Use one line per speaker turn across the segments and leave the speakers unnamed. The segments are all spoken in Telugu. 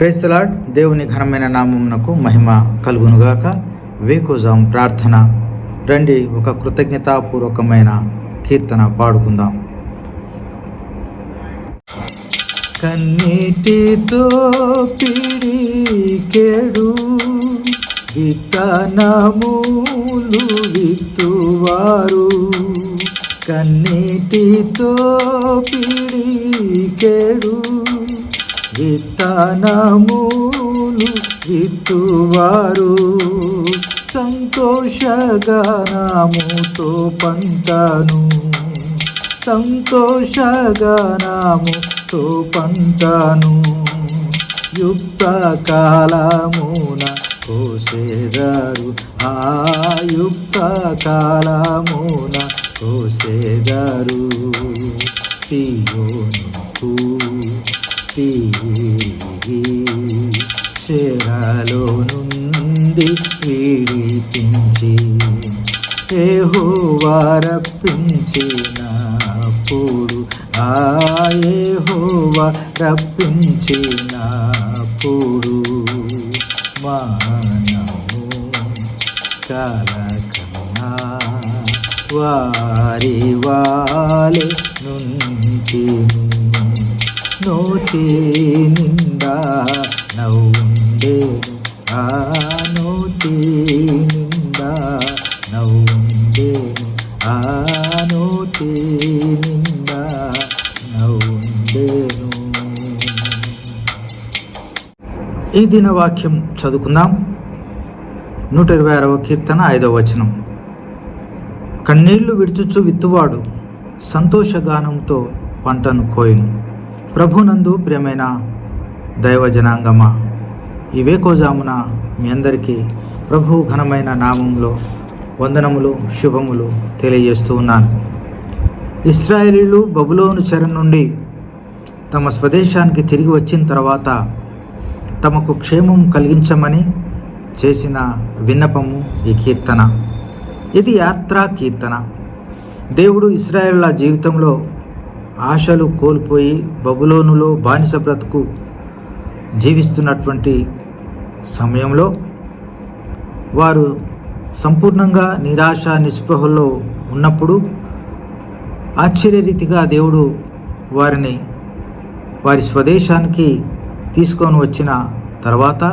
క్రైస్తలాడ్ దేవుని ఘనమైన నామమునకు మహిమ కలుగునుగాక. వేకోజాం ప్రార్థన. రండి ఒక కృతజ్ఞతాపూర్వకమైన కీర్తన పాడుకుందాం. కన్నీటితో పిడికెడు విత్తనములు విత్తువారు. కన్నీటితో పిడికెడు విత్తనములు విత్తువారు. సంతోషగానముతో పంటను. సంతోషగానముతో పంటను. యుక్త కాలమున కోసేదారు. ఆ యుక్త కాలమున కోసేదారు. సియోనుకు చెరలో నుండి విడిపించి రప్పించినప్పుడు ఆ యెహోవా రప్పించినప్పుడు మానము కలకన్నా వారి వాలే నుంటిని నోటి నిండా నవ్వుండేను ఆ నోటి నిండా నవ్వుండేను ఆ నోటి నిండా నవ్వుండేను ఈ దిన వాక్యం చదువుకుందాం. నూట ఇరవై ఆరవ కీర్తన ఐదవ వచనం. కన్నీళ్ళు విడుచుచు విత్తువాడు సంతోషగానంతో పంటను కోయను. ప్రభునందు ప్రియమైన దైవ జనాంగమ ఈ వేకోజామున మీ అందరికీ ప్రభు ఘనమైన నామంలో వందనములు శుభములు తెలియజేస్తూ ఉన్నాను. ఇస్రాయేలీలు బబులోను చెర నుండి తమ స్వదేశానికి తిరిగి వచ్చిన తర్వాత తమకు క్షేమం కలిగించమని చేసిన విన్నపము ఈ కీర్తన. ఇది యాత్రా కీర్తన. దేవుడు ఇస్రాయేళ్ళ జీవితంలో ఆశలు కోల్పోయి బబులోనులో బానిస బ్రతుకు జీవిస్తున్నటువంటి సమయంలో వారు సంపూర్ణంగా నిరాశ నిస్పృహల్లో ఉన్నప్పుడు ఆశ్చర్యరీతిగా దేవుడు వారిని వారి స్వదేశానికి తీసుకొని వచ్చిన తర్వాత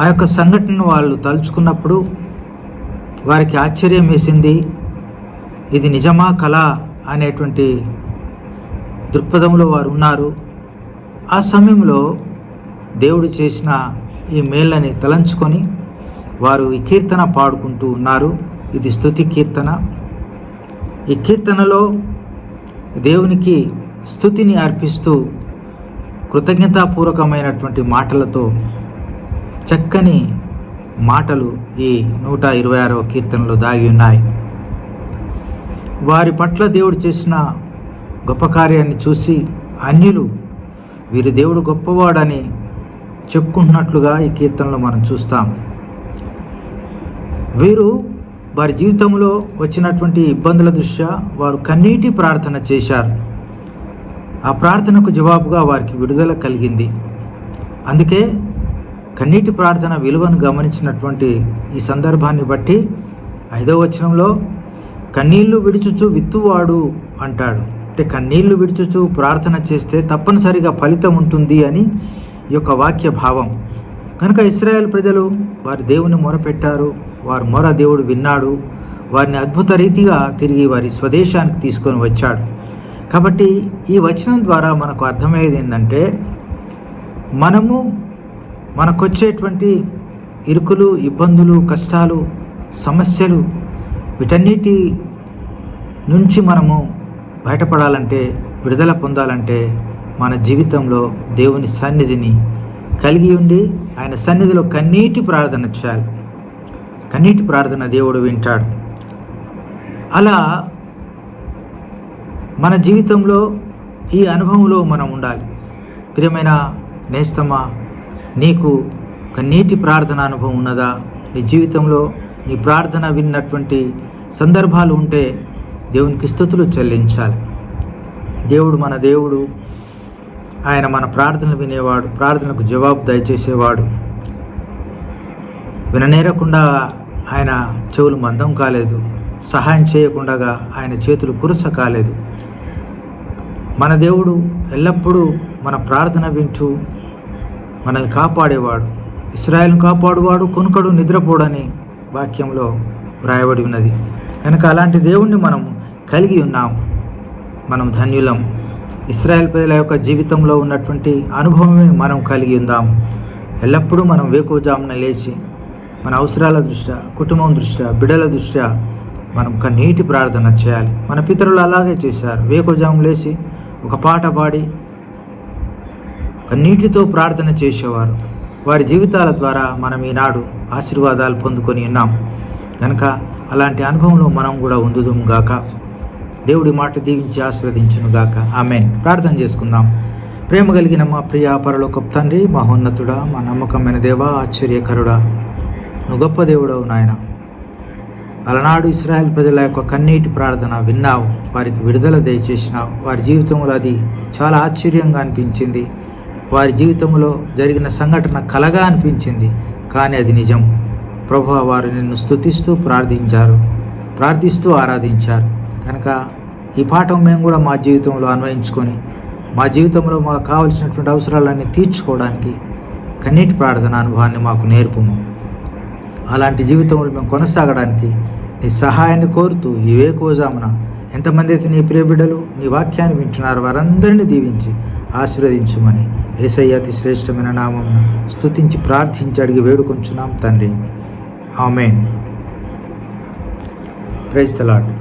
ఆ యొక్క సంఘటనను వాళ్ళు తలుచుకున్నప్పుడు వారికి ఆశ్చర్యం వేసింది ఇది నిజమా కళ అనేటువంటి దృక్పథంలో వారు ఉన్నారు ఆ సమయంలో దేవుడు చేసిన ఈ మేళ్ళని తలంచుకొని వారు ఈ కీర్తన పాడుకుంటూ ఉన్నారు. ఇది స్థుతి కీర్తన. ఈ కీర్తనలో దేవునికి స్థుతిని అర్పిస్తూ కృతజ్ఞతాపూర్వకమైనటువంటి మాటలతో చక్కని మాటలు ఈ నూట ఇరవై ఆరవ కీర్తనలో దాగి ఉన్నాయి. వారి పట్ల దేవుడు చేసిన గొప్ప కార్యాన్ని చూసి అన్యులు వీరి దేవుడు గొప్పవాడని చెప్పుకుంటున్నట్లుగా ఈ కీర్తనలో మనం చూస్తాం. వీరు వారి జీవితంలో వచ్చినటువంటి ఇబ్బందుల దృష్ట్యా వారు కన్నీటి ప్రార్థన చేశారు. ఆ ప్రార్థనకు జవాబుగా వారికి విడుదల కలిగింది. అందుకే కన్నీటి ప్రార్థన విలువను గమనించినటువంటి ఈ సందర్భాన్ని బట్టి ఐదవ వచనంలో కన్నీళ్ళు విడుచుచు విత్తువాడు అంటాడు. అంటే కన్నీళ్ళు విడుచుచు ప్రార్థన చేస్తే తప్పనిసరిగా ఫలితం ఉంటుంది అని ఈ యొక్క వాక్య భావం కనుక ఇస్రాయేల్ ప్రజలు వారి దేవుని మొరపెట్టారు. వారి మొర దేవుడు విన్నాడు. వారిని అద్భుత రీతిగా తిరిగి వారి స్వదేశానికి తీసుకొని వచ్చాడు. కాబట్టి ఈ వచనం ద్వారా మనకు అర్థమయ్యేది ఏంటంటే మనము మనకొచ్చేటువంటి ఇరుకులు ఇబ్బందులు కష్టాలు సమస్యలు వీటన్నిటి నుంచి మనము బయటపడాలంటే విడుదల పొందాలంటే మన జీవితంలో దేవుని సన్నిధిని కలిగి ఉండి ఆయన సన్నిధిలో కన్నీటి ప్రార్థన చేయాలి. కన్నీటి ప్రార్థన దేవుడు వింటాడు. అలా మన జీవితంలో ఈ అనుభవంలో మనం ఉండాలి. ప్రియమైన నేస్తమా నీకు కన్నీటి ప్రార్థన అనుభవం ఉన్నదా? నీ జీవితంలో నీ ప్రార్థన విన్నటువంటి సందర్భాలు ఉంటే దేవునికి స్థుతులు చెల్లించాలి. దేవుడు మన దేవుడు ఆయన మన ప్రార్థన వినేవాడు ప్రార్థనకు జవాబు దయచేసేవాడు. విననేరకుండా ఆయన చెవులు మందం కాలేదు సహాయం చేయకుండా ఆయన చేతులు కురస కాలేదు. మన దేవుడు ఎల్లప్పుడూ మన ప్రార్థన వింటూ మనల్ని కాపాడేవాడు. ఇస్రాయల్ని కాపాడువాడు కొనుకడు నిద్రపోడని వాక్యంలో వ్రాయబడి ఉన్నది. కనుక అలాంటి దేవుణ్ణి మనం కలిగి ఉన్నాం మనం ధన్యులం. ఇస్రాయల్ ప్రజల యొక్క జీవితంలో ఉన్నటువంటి అనుభవమే మనం కలిగి ఉందాం. ఎల్లప్పుడూ మనం వేకోజామున లేచి మన అవసరాల దృష్ట్యా కుటుంబం దృష్ట్యా బిడ్డల దృష్ట్యా మనం కన్నీటి ప్రార్థన చేయాలి. మన పితరులు అలాగే చేశారు. వేకోజాము లేచి ఒక పాట పాడి కన్నీటితో ప్రార్థన చేసేవారు. వారి జీవితాల ద్వారా మనం ఈనాడు ఆశీర్వాదాలు పొందుకొని ఉన్నాం. కనుక అలాంటి అనుభవంలో మనం కూడా ఉందుదుము గాక. దేవుడి మాట దీవించి ఆశీర్వదించును గాక. ఆమెన్. ప్రార్థన చేసుకుందాం. ప్రేమ కలిగిన మా ప్రియ పరలోక తండ్రి మహోన్నతుడా మా నమ్మకమైన దేవా ఆశ్చర్యకరుడా నువ్వు గొప్ప దేవుడవు నాయన. అలనాడు ఇస్రాయల్ ప్రజల యొక్క కన్నీటి ప్రార్థన విన్నావు. వారికి విడుదల దయచేసినావు. వారి జీవితంలో అది చాలా ఆశ్చర్యంగా అనిపించింది. వారి జీవితంలో జరిగిన సంఘటన కలగా అనిపించింది. కానీ అది నిజం. ప్రభు వారు నిన్ను స్తుతిస్తూ ప్రార్థించారు. ప్రార్థిస్తూ ఆరాధించారు. కనుక ఈ పాఠం మేము కూడా మా జీవితంలో అన్వయించుకొని మా జీవితంలో మాకు కావలసినటువంటి అవసరాలన్నీ తీర్చుకోవడానికి కన్నీటి ప్రార్థన అనుభవాన్ని మాకు నేర్పుము. అలాంటి జీవితంలో మేము కొనసాగడానికి నీ సహాయాన్ని కోరుతూ ఇవే కోజామున ఎంతమంది అయితే నీ ప్రియబిడ్డలు నీ వాక్యాన్ని వింటున్నారు వారందరినీ దీవించి ఆశీర్వదించుమని. ఏసయ్యతి శ్రేష్టమైన నామం స్తుతించి ప్రార్థించి అడిగి వేడుకొంచున్నాం తండ్రి. ఆమెన్. ప్రైజ్ తలాడ్